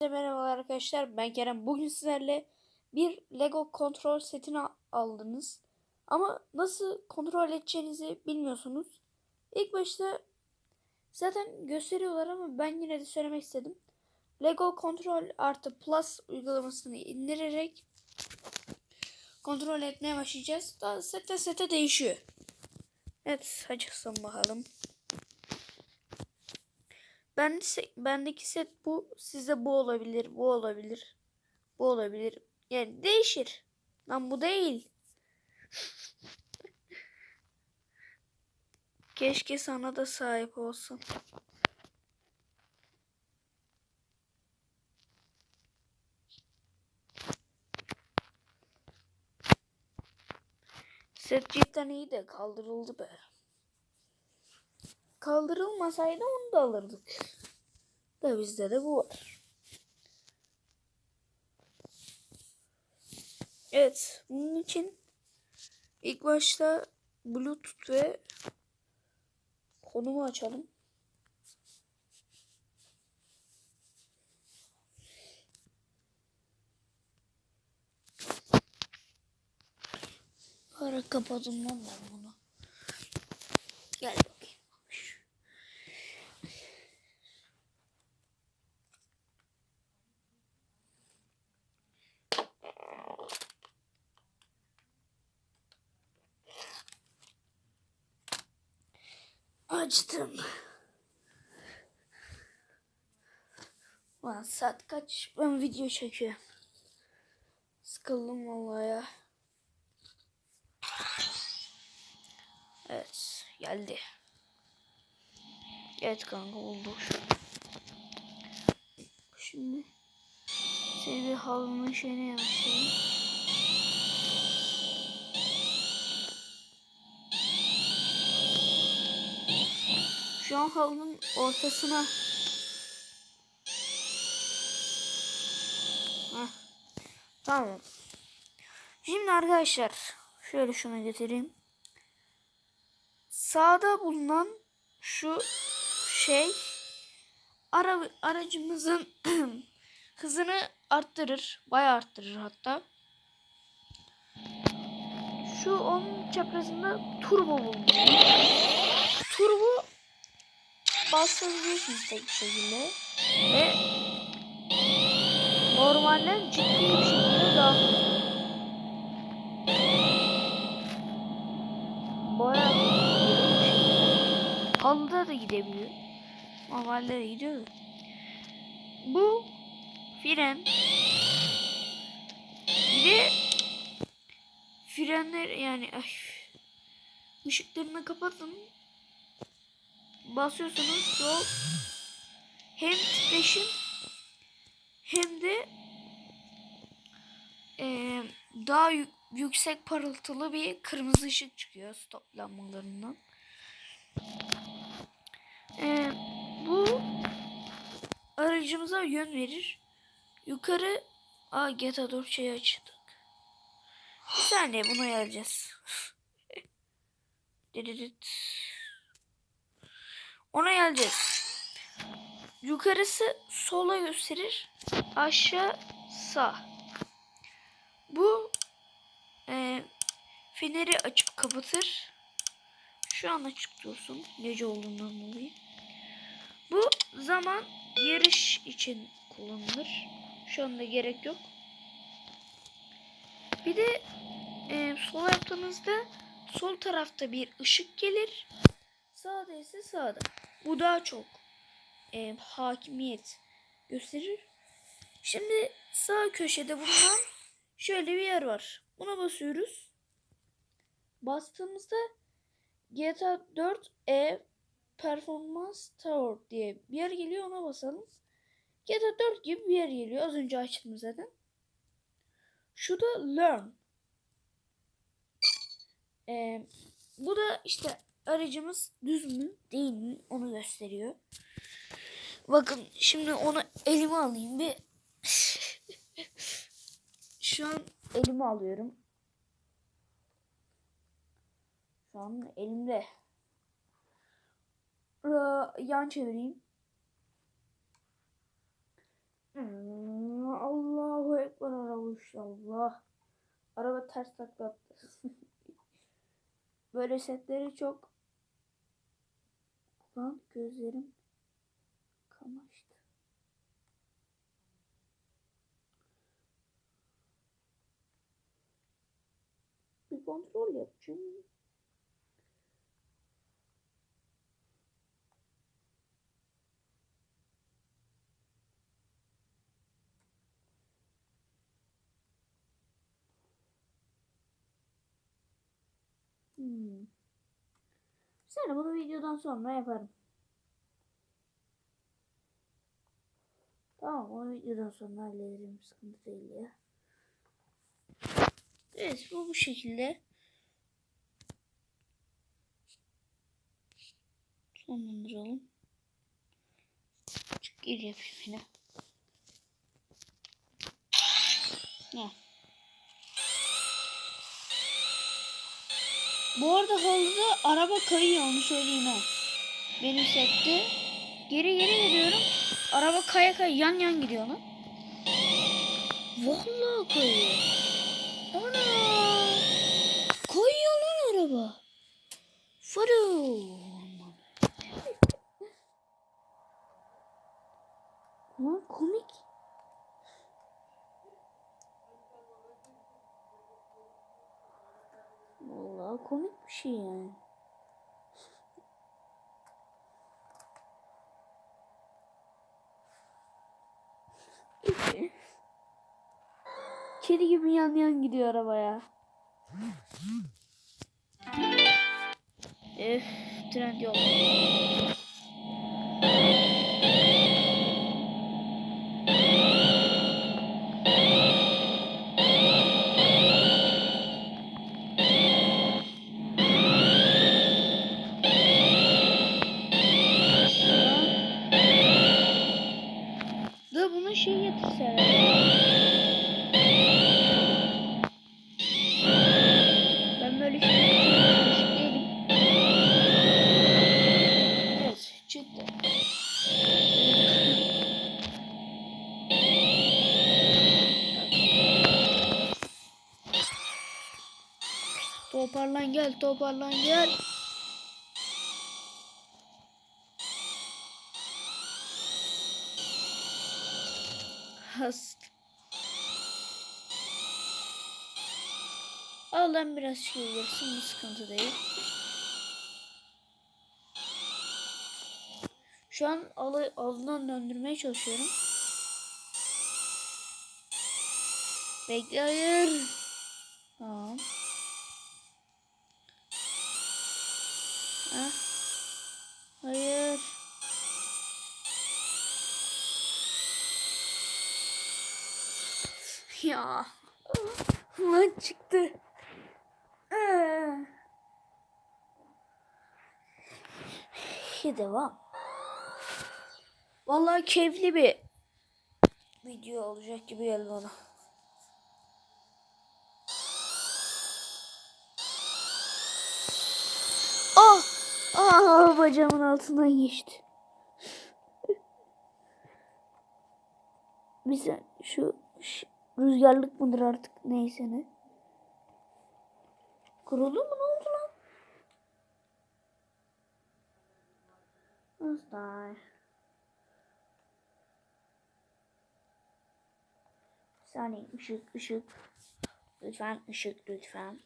Herkese merhaba arkadaşlar ben Kerem. Bugün sizlerle bir Lego kontrol setini aldınız. Ama nasıl kontrol edeceğinizi bilmiyorsunuz. İlk başta zaten gösteriyorlar ama ben yine de söylemek istedim. Lego kontrol artı plus uygulamasını indirerek kontrol etmeye başlayacağız. Daha sete sete değişiyor. Evet açıksın bakalım. Ben bendeki set bu. Size bu olabilir, bu olabilir. Bu olabilir. Yani değişir. Lan bu değil. Keşke sana da sahip olsun. Set cidden iyi de kaldırıldı be. Kaldırılmasaydı onu da alırdık. Da bizde de bu var. Evet. Bunun için ilk başta Bluetooth ve konumu açalım. Ara kapadım lan ben bunu. Gel. Açtım. Lan saat kaç? Ben video çekiyorum. Sıkıldım vallahi ya. Evet geldi. Evet kanka oldu. Şimdi seni halının şeyine yanaştırayım. Şu an halının ortasına Heh. Tamam. Şimdi arkadaşlar şöyle şunu getireyim. Sağda bulunan şu şey ara, aracımızın hızını arttırır. Bayağı arttırır hatta. Şu onun çaprazında turbo bulunuyor. Turbo bastırabiliyorsunuz tek bir şekilde. Ve normalden ciddi bir şekilde daha. Bayağı. Halıda da gidebiliyor. Normalde de gidiyor. Bu fren bir de frenler yani ay, ışıklarını kapatın basıyorsunuz sol hem titreşim hem de e, daha yük, yüksek parıltılı bir kırmızı ışık çıkıyor stop lambalarından. E, bu aracımıza yön verir. Yukarı Aa GTA 4 şeyi açtık. Bir saniye buna geleceğiz. Diririt. Ona geleceğiz. Yukarısı sola gösterir. Aşağı sağ. Bu e, feneri açıp kapatır. Şu an açık dursun. Gece olduğundan dolayı. Bu zaman yarış için kullanılır. Şu anda gerek yok. Bir de e, sol yaptığınızda sol tarafta bir ışık gelir. Sağda ise sağda. Bu daha çok e, hakimiyet gösterir. Şimdi sağ köşede bulunan şöyle bir yer var. Buna basıyoruz. Bastığımızda GTA 4 E Performance Tower diye bir yer geliyor ona basalım. GTA 4 gibi bir yer geliyor. Az önce açtım zaten. Şu da Learn. Ee, bu da işte aracımız düz mü değil mi onu gösteriyor. Bakın şimdi onu elime alayım bir. Şu an elime alıyorum. Şu an elimde. Yan çevireyim. Hmm. Uş Allah. Araba ters takla. Böyle setleri çok Lan gözlerim kamaştı. Bir kontrol yapacağım. Hmm. Sonra bunu videodan sonra yaparım. Tamam onu videodan sonra hallederim. Sıkıntı değil ya. Evet bu bu şekilde. Sonlandıralım. Çık geri yapayım yine. Heh. Bu arada halıda araba kayıyor onu söyleyeyim ha. Benim sette. Geri geri gidiyorum. Araba kaya kaya yan yan gidiyor lan. Vallahi kayıyor. Ana. Kayıyor lan araba. Faro. Lan komik. Vallahi komik bir şey yani. Kedi gibi yan yan gidiyor arabaya. Öf, trend yol. Toparlan gel toparlan gel. Hast. Allah'ım biraz şey gelsin bu sıkıntı değil. Şu an alı, alından döndürmeye çalışıyorum. Bekle hayır. Tamam. Ya. Lan çıktı. Ee. İyi devam. Vallahi keyifli bir video olacak gibi geldi bana. Ah! Ah bacağımın altından geçti. Bir sen şu, şu rüzgarlık mıdır artık neyse ne. Kuruldu mu ne oldu lan? Nasıl? Saniye ışık ışık. Lütfen ışık lütfen.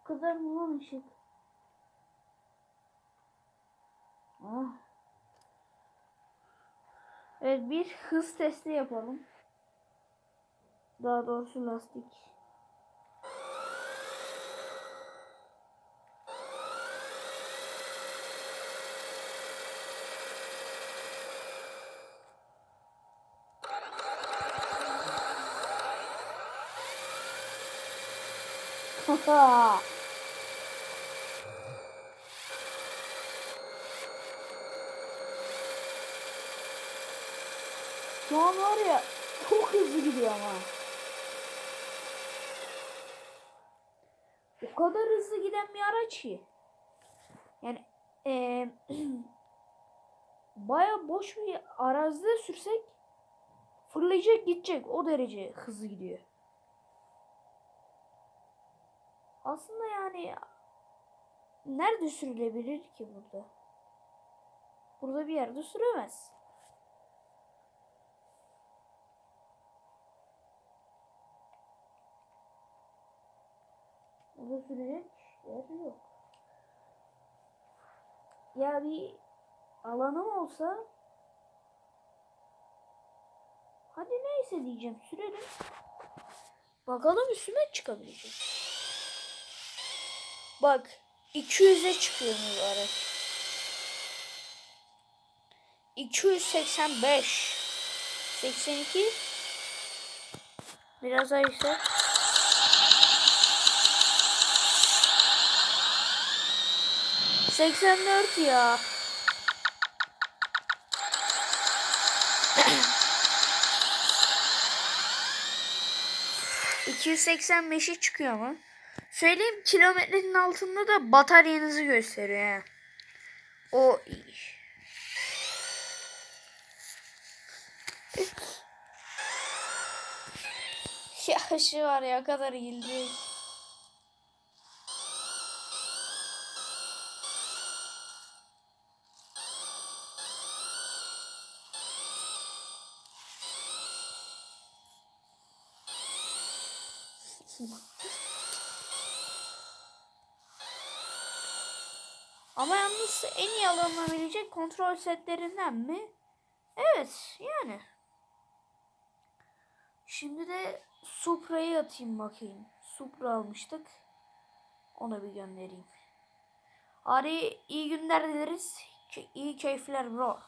Bu kadar mı lan ışık? Ah. Evet bir hız testi yapalım. Daha doğrusu lastik. Haha. Şu an var ya çok hızlı gidiyor ama. O kadar hızlı giden bir araç ki. Yani eee baya boş bir arazide sürsek fırlayacak gidecek. O derece hızlı gidiyor. Aslında yani nerede sürülebilir ki burada? Burada bir yerde süremez. Burada sürecek yer yok. Ya bir alanım olsa hadi neyse diyeceğim sürelim. Bakalım üstüme çıkabilecek. Bak 200'e çıkıyor bu araç. 285 82 Biraz daha yüksek. Seksen dört ya. ...285'i çıkıyor mu? Söyleyeyim kilometrenin altında da bataryanızı gösteriyor. O iyi. Ya var ya kadar güldük. Ama yalnız en iyi alınabilecek kontrol setlerinden mi? Evet yani. Şimdi de Supra'yı atayım bakayım. Supra almıştık. Ona bir göndereyim. Ari iyi günler dileriz. İyi keyifler bro.